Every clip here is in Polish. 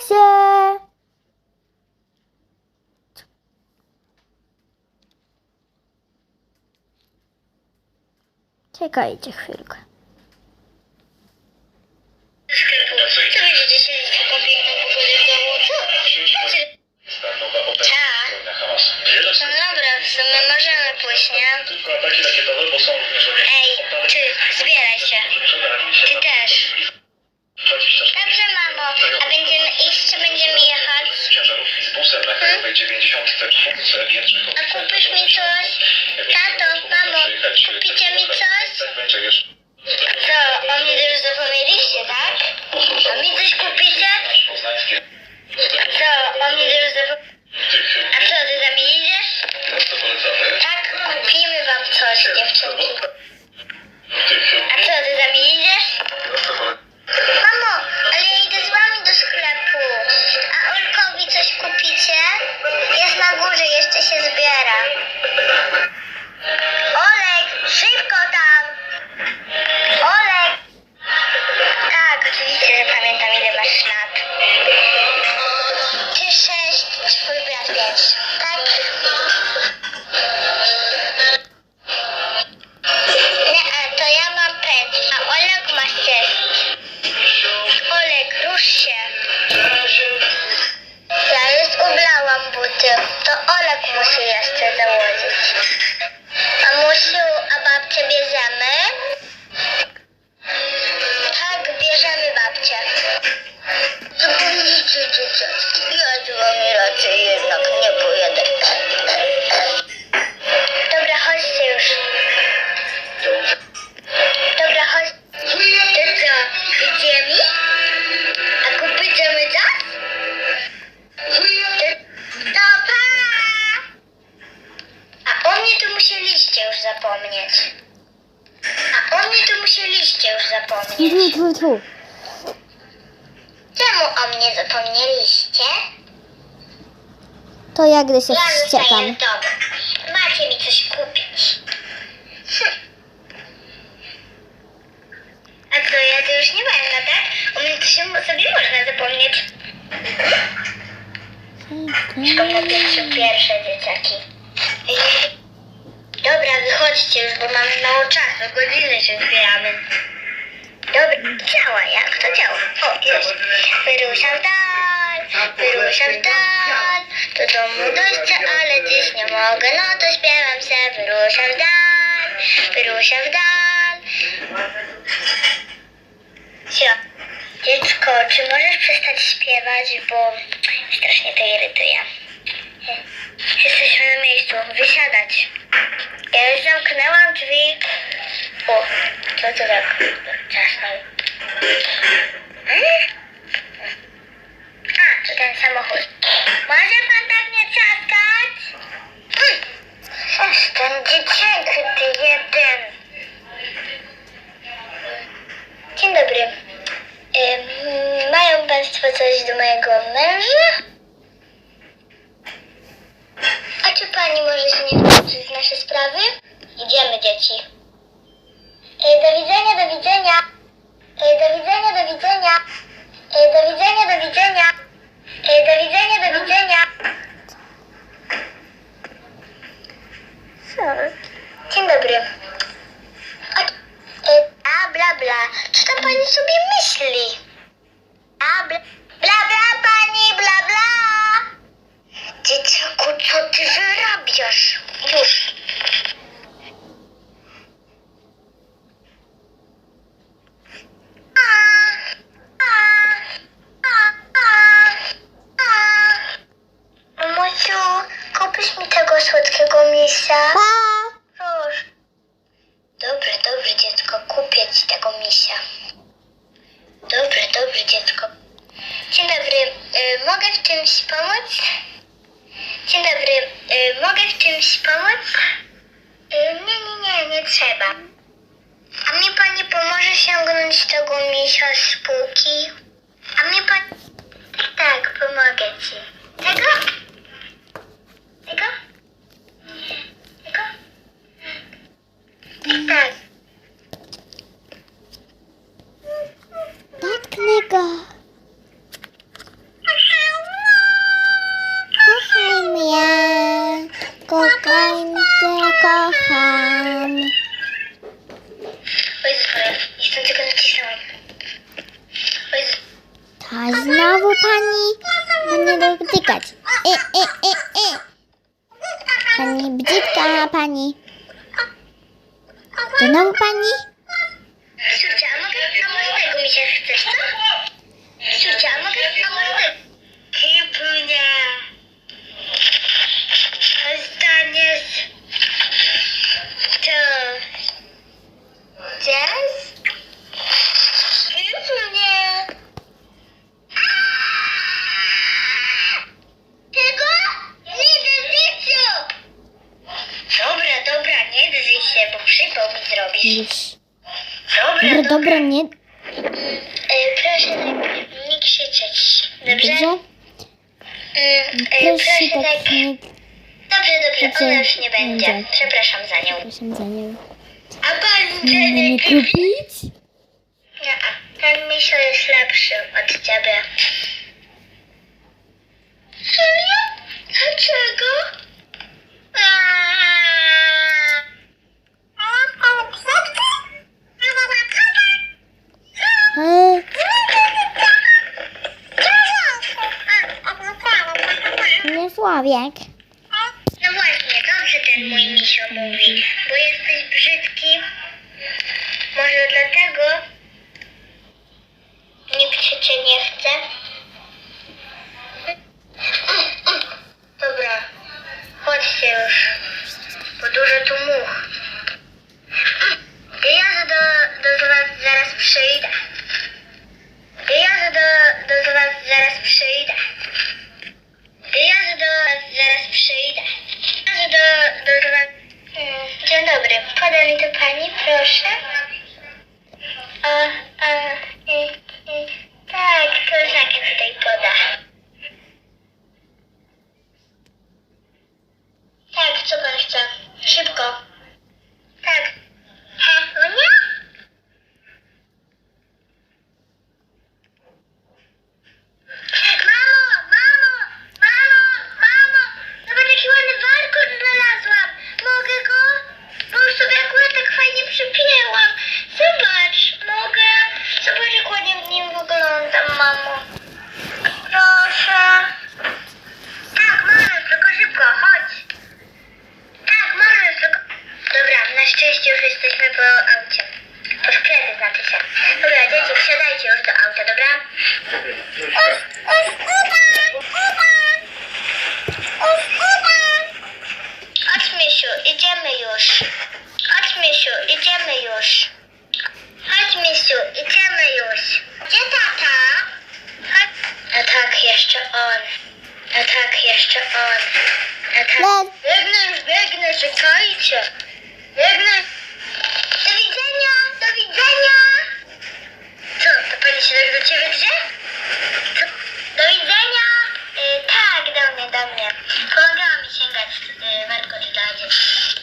się! Czekajcie chwilkę. என்ன o mnie zapomnieliście? To ja gdy się Ja zostaję wściekam. w domu. Macie mi coś kupić. Hm. A co, ja to już nie będę, tak? U mnie to się sobie można zapomnieć. Tylko po pierwsze, pierwsze dzieciaki. Dobra, wychodźcie już, bo mamy mało czasu. Godzinę się zbieramy. Dobra, działa, jak to działa? O, jest. Wyruszam dal, wyruszam dal. Do domu dojścia, ale dziś nie mogę, no to śpiewam się. Wyruszam dal, wyruszam dal. Cio, dziecko, czy możesz przestać śpiewać, bo strasznie to irytuje. Jesteśmy na miejscu, wysiadać. Ja już zamknęłam drzwi. O, co to tak czasnął? Hmm? A, to ten samochód. Może pan tak nie trzaskać? Hmm. Przestań, dziecięky, ty jeden. Dzień dobry. Mają państwo coś do mojego męża? A czy pani może się nie wtrącić w nasze sprawy? Idziemy, dzieci. E, do widzenia, do widzenia. E, do widzenia, do widzenia. E, do widzenia, do widzenia. E, do widzenia, do widzenia. Czymś pomóc? Dzień dobry, y, mogę w czymś pomóc? Y, nie, nie, nie, nie trzeba. A mnie pani pomoże sięgnąć tego misia z półki? kocham, kocham. Oj, jestem tylko nacisnąłam. A znowu pani mnie dotykać. E, e, e, e. Pani bdzitka, pani. Znowu pani? Córcia, a mogę, a może tego mi się chcesz, co? E, Proszę proszę tak tak. nie. Dobrze, dobrze, Dobrze, ona już nie będzie. będzie. Przepraszam za nią. Proszę za nią. A pan Nie nie kupić? Nie, ten misio jest lepszy od ciebie. Serio? Dlaczego? Nie Sławiek. No właśnie, dobrze ten mój misio mówi, bo jesteś brzydki. Może dlatego nikt się cię nie chce. Dobra, chodźcie już, bo dużo tu much. Ja do, do was zaraz przyjdę. Ja do, do was zaraz przyjdę. Ja do was zaraz przyjdę. Ja do, do was... Mm, Dzień dobry. Poda mi to pani, proszę. A, a, i, i, tak, koleżanka tutaj poda. Tak, co pan chce? Szybko. Tak. Helunia? Mamo, mamo, mamo, mamo, zobacz jaki ładny warkot znalazłam. Mogę go? Bo już sobie akurat tak fajnie przypięłam. Zobacz, mogę? Zobacz jak ładnie w nim wyglądam, mamo. Proszę. Tak, możesz, tylko szybko, chodź. Tak, możesz, tylko... Dobra, na szczęście już jesteśmy po aucie. Po sklepie znaczy się. Dobra, dzieci, wsiadajcie już do auta, dobra? Chodź, Misiu, idziemy już. Chodź, Misiu, idziemy już. Chodź, Misiu, idziemy już. Gdzie tata? Chodź. A tak, jeszcze on. A tak, jeszcze on. A tak. Biegnę już, biegnę, czekajcie. Biegnę. Do widzenia, do widzenia. Co, to pani się tak do ciebie drze? Co? Do widzenia. Y, tak, do mnie, do mnie. Pomagała mi sięgać y, warkocz dla dzieci.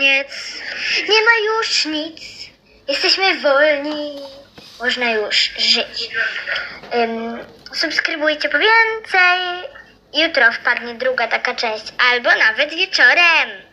Koniec. Nie ma już nic. Jesteśmy wolni. Można już żyć. Ym, subskrybujcie po więcej. Jutro wpadnie druga taka część, albo nawet wieczorem.